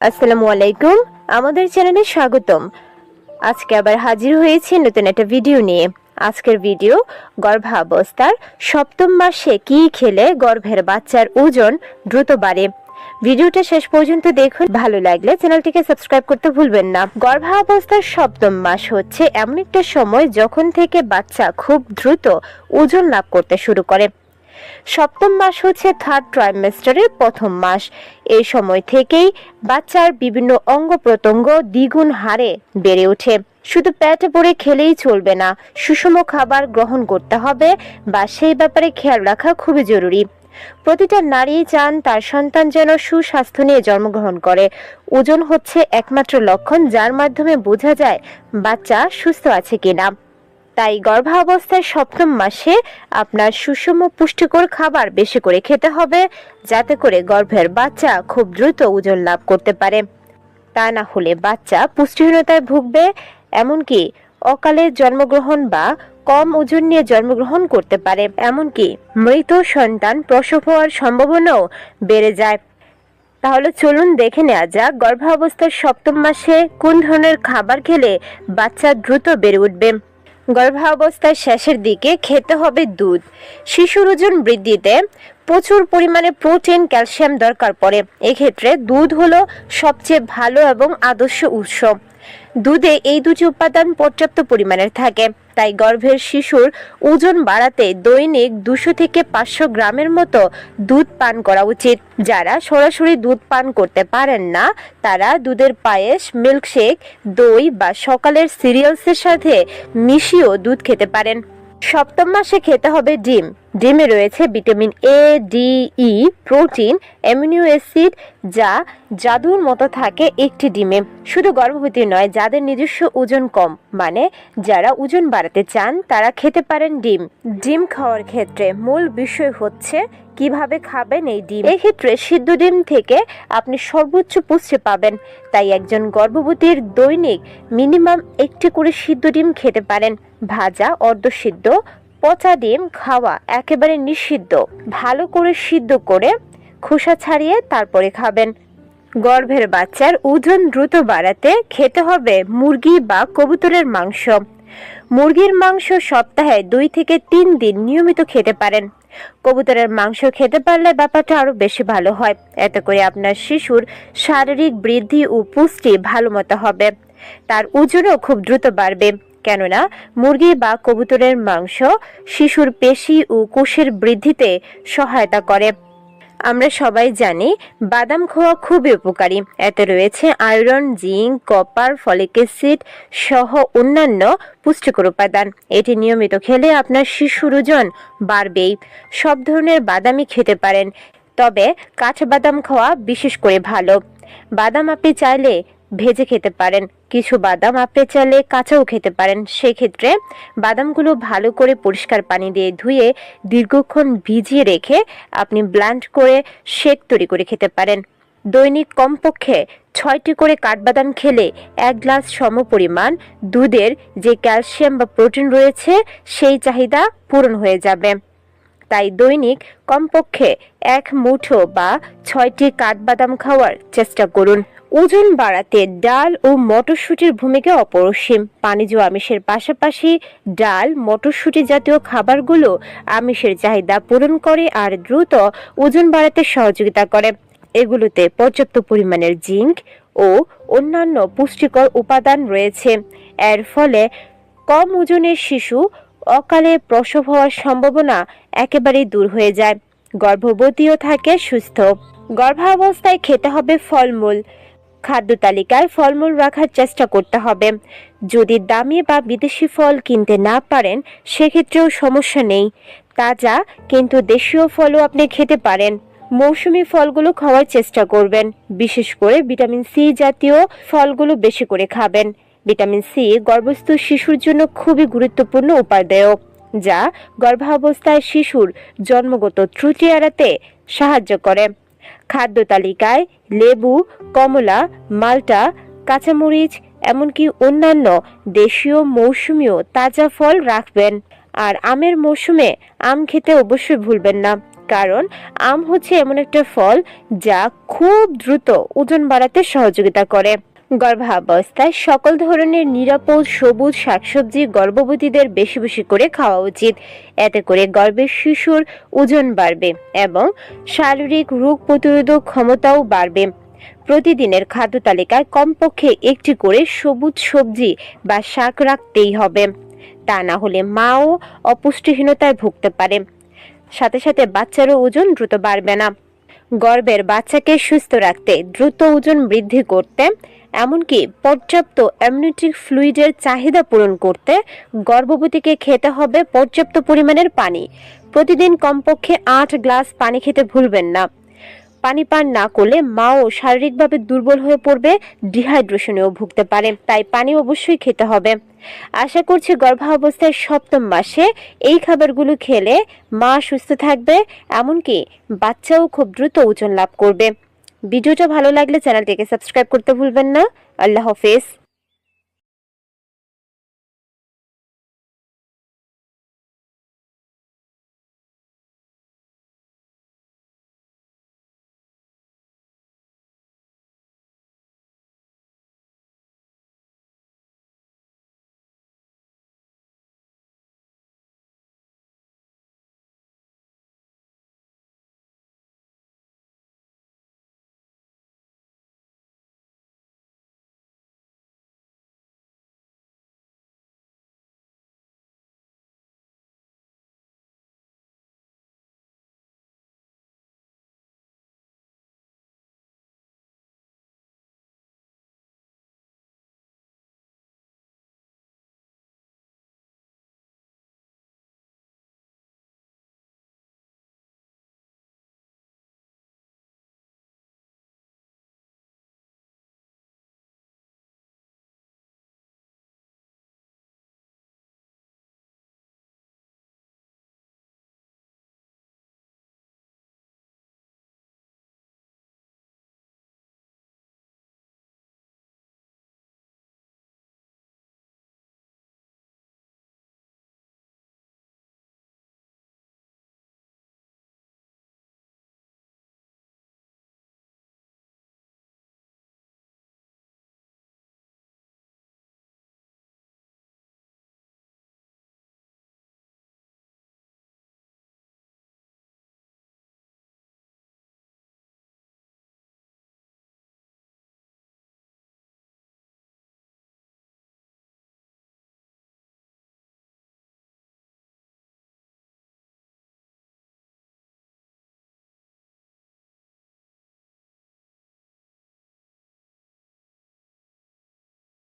আসসালামু আলাইকুম। আমাদের চ্যানেলে স্বাগতম। আজকে আবার হাজির হয়েছি নতুন একটা ভিডিও নিয়ে। আজকের ভিডিও, গর্ভাবস্থার সপ্তম মাসে কি খেলে গর্ভের বাচ্চার ওজন দ্রুত বাড়ে? ভিডিওটা শেষ পর্যন্ত দেখুন। ভালো লাগলে চ্যানেলটিকে সাবস্ক্রাইব করতে ভুলবেন না। গর্ভাবস্থার সপ্তম মাস হচ্ছে এমন একটা সময় যখন থেকে বাচ্চা খুব দ্রুত ওজন লাভ করতে শুরু করে। সপ্তম মাস হচ্ছে থার্ড ট্রাইমেস্টারের প্রথম মাস। এই সময় থেকেই বাচ্চার বিভিন্ন অঙ্গ প্রত্যঙ্গ দ্বিগুণ হারে বেড়ে ওঠে। শুধু পেটে পড়ে খেলেই চলবে না, সুষম খাবার গ্রহণ করতে হবে বা সেই ব্যাপারে খেয়াল রাখা খুবই জরুরি। প্রতিটা নারী চান তার সন্তান যেন সুস্বাস্থ্য নিয়ে জন্মগ্রহণ করে। ওজন হচ্ছে একমাত্র লক্ষণ যার মাধ্যমে বোঝা যায় বাচ্চা সুস্থ আছে কিনা। তাই গর্ভাবস্থার সপ্তম মাসে আপনার সুষম পুষ্টিকর খাবার বেশি করে খেতে হবে, যাতে করে গর্ভের বাচ্চা খুব দ্রুত ওজন লাভ করতে পারে। তা না হলে বাচ্চা পুষ্টিহীনতায় ভুগবে, এমনকি অকালে জন্মগ্রহণ বা কম ওজন নিয়ে জন্মগ্রহণ করতে পারে। এমনকি মৃত সন্তান প্রসব হওয়ার সম্ভাবনাও বেড়ে যায়। তাহলে চলুন দেখে নেওয়া যাক গর্ভাবস্থার সপ্তম মাসে কোন ধরনের খাবার খেলে বাচ্চা দ্রুত বেড়ে উঠবে। গর্ভাবস্থার শেষের দিকে খেতে হবে দুধ। শিশুর ওজন বৃদ্ধিতে প্রচুর পরিমাণে প্রোটিন, ক্যালসিয়াম দরকার পড়ে। এক্ষেত্রে দুধ হলো সবচেয়ে ভালো এবং আদর্শ উৎস। দুধে এই দুটি উপাদান পর্যাপ্ত পরিমাণের থাকে। তাই গর্ভের শিশুর ওজন বাড়াতে দৈনিক দুশো থেকে পাঁচশো গ্রামের মতো দুধ পান করা উচিত। যারা সরাসরি দুধ পান করতে পারেন না, তারা দুধের পায়েস, মিল্কশেক, দই বা সকালের সিরিয়ালসের সাথে মিশিয়েও দুধ খেতে পারেন। সপ্তম মাসে খেতে হবে ডিম। ডিমে রয়েছে vitamin A D E protein, amino acid, যা জাদুর মতো থাকে একটি ডিমে। শুধু গর্ভবতী নয়, যাদের নিজস্ব ওজন কম মানে যারা ওজন বাড়াতে চান, তারা খেতে পারেন ডিম। ডিম খাওয়ার ক্ষেত্রে মূল বিষয় হচ্ছে কীভাবে খাবেন এই ডিম। এক্ষেত্রে সিদ্ধ ডিম থেকে আপনি সর্বোচ্চ পুষ্টি পাবেন। তাই একজন গর্ভবতীর দৈনিক মিনিমাম একটি করে সিদ্ধ ডিম খেতে পারেন। ভাজা, অর্ধ অর্ধসিদ্ধ পচা ডিম খাওয়া একেবারে নিষিদ্ধ। ভালো করে সিদ্ধ করে খোসা ছাড়িয়ে তারপরে খাবেন। গর্ভের বাচ্চার ওজন দ্রুত বাড়াতে খেতে হবে মুরগি বা কবুতরের মাংস। মুরগির মাংস সপ্তাহে দুই থেকে তিন দিন নিয়মিত খেতে পারেন। কবুতরের মাংস খেতে পারলে ব্যাপারটা আরও বেশি ভালো হয়। এতে করে আপনার শিশুর শারীরিক বৃদ্ধি ও পুষ্টি ভালো মতো হবে। তার ওজনও খুব দ্রুত বাড়বে। কেননা মুরগি বা কবুতরের মাংস শিশুর পেশি ও কোষের বৃদ্ধিতে সহায়তা করে। আমরা সবাই জানি বাদাম খাওয়া খুবই উপকারী। এতে রয়েছে iron, zinc, copper, folic acid সহ অন্যান্য পুষ্টিকর উপাদান। এটি নিয়মিত খেলে আপনার শিশুর ওজন বাড়বেই। সব ধরনের বাদামই খেতে পারেন। তবে কাঠবাদাম খাওয়া বিশেষ করে ভালো। বাদাম আপনি চাইলে ভেজে খেতে পারেন। কিছু বাদাম আপনি চাইলে কাঁচাও খেতে পারেন। সেক্ষেত্রে বাদামগুলো ভালো করে পরিষ্কার পানি দিয়ে ধুয়ে দীর্ঘক্ষণ ভিজিয়ে রেখে আপনি ব্লান্ড করে শেক তৈরি করে খেতে পারেন। দৈনিক কমপক্ষে ছয়টি করে কাঠবাদাম খেলে এক গ্লাস সমপরিমাণ দুধের যে ক্যালসিয়াম বা প্রোটিন রয়েছে, সেই চাহিদা পূরণ হয়ে যাবে। তাই দৈনিক কমপক্ষে এক মুঠো বা ছয়টি কাঠবাদাম খাওয়ার চেষ্টা করুন। ওজন বাড়াতে ডাল ও মটরশুঁটির ভূমিকা অপরিসীম। পানিজ আমিষের পাশাপাশি ডাল, মটরশুঁটি জাতীয় খাবারগুলো আমিষের চাহিদা পূরণ করে আর দ্রুত ওজন বাড়াতে সহযোগিতা করে। এগুলোতে পর্যাপ্ত পরিমাণের জিঙ্ক ও অন্যান্য পুষ্টিকর উপাদান রয়েছে। এর ফলে কম ওজনের শিশু অকালে প্রসব হওয়ার সম্ভাবনা একেবারেই দূর হয়ে যায়। গর্ভবতীও থাকে সুস্থ গর্ভাবস্থায় খেতে হবে ফলমূল। খাদ্য তালিকায় ফলমূল রাখার চেষ্টা করতে হবে। যদি দামি বা বিদেশি ফল কিনতে না পারেন, সেক্ষেত্রেও সমস্যা নেই। তাজা কিন্তু দেশীয় ফলও আপনি খেতে পারেন। মৌসুমি ফলগুলো খাওয়ার চেষ্টা করবেন। বিশেষ করে ভিটামিন সি জাতীয় ফলগুলো বেশি করে খাবেন। ভিটামিন সি গর্ভস্থ শিশুর জন্য খুবই গুরুত্বপূর্ণ উপাদেয় যা গর্ভাবস্থায় শিশুর জন্মগত ত্রুটি এড়াতে সাহায্য করে। খাদ্য তালিকায় লেবু, কমলা, মাল্টা, কাঁচামরিচ, এমনকি অন্যান্য দেশীয় মৌসুমীয় তাজা ফল রাখবেন। আর আমের মৌসুমে আম খেতে অবশ্যই ভুলবেন না, কারণ আম হচ্ছে এমন একটা ফল যা খুব দ্রুত ওজন বাড়াতে সহযোগিতা করে। গর্ভাবস্থায় সকল ধরনের নিরাপদ, সবুজ শাকসবজি গর্ভবতীদের বেশি বেশি করে খাওয়া উচিত। এতে করে গর্ভের শিশুর ওজন বাড়বে এবং শারীরিক রোগ প্রতিরোধক ক্ষমতাও বাড়বে। প্রতিদিনের খাদ্য তালিকায় কমপক্ষে একটি করে সবুজ সবজি বা শাক রাখতেই হবে। তা না হলে মাও অপুষ্টিহীনতায় ভুগতে পারে। সাথে সাথে বাচ্চারও ওজন দ্রুত বাড়বে না। গর্ভের বাচ্চাকে সুস্থ রাখতে, দ্রুত ওজন বৃদ্ধি করতে, এমনকি পর্যাপ্ত অ্যামনিটিক ফ্লুইডের চাহিদা পূরণ করতে গর্ভবতীকে খেতে হবে পর্যাপ্ত পরিমাণের পানি। প্রতিদিন কমপক্ষে আট গ্লাস পানি খেতে ভুলবেন না। পানি পান না করলে মাও শারীরিকভাবে দুর্বল হয়ে পড়বে, ডিহাইড্রেশনেও ভুগতে পারে, তাই পানি অবশ্যই খেতে হবে। আশা করছি গর্ভাবস্থায় সপ্তম মাসে এই খাবারগুলো খেলে মা সুস্থ থাকবে, এমনকি বাচ্চাও খুব দ্রুত ওজন লাভ করবে। ভিডিওটা ভালো লাগলে চ্যানেলটিকে সাবস্ক্রাইব করতে ভুলবেন না। আল্লাহ হাফেজ।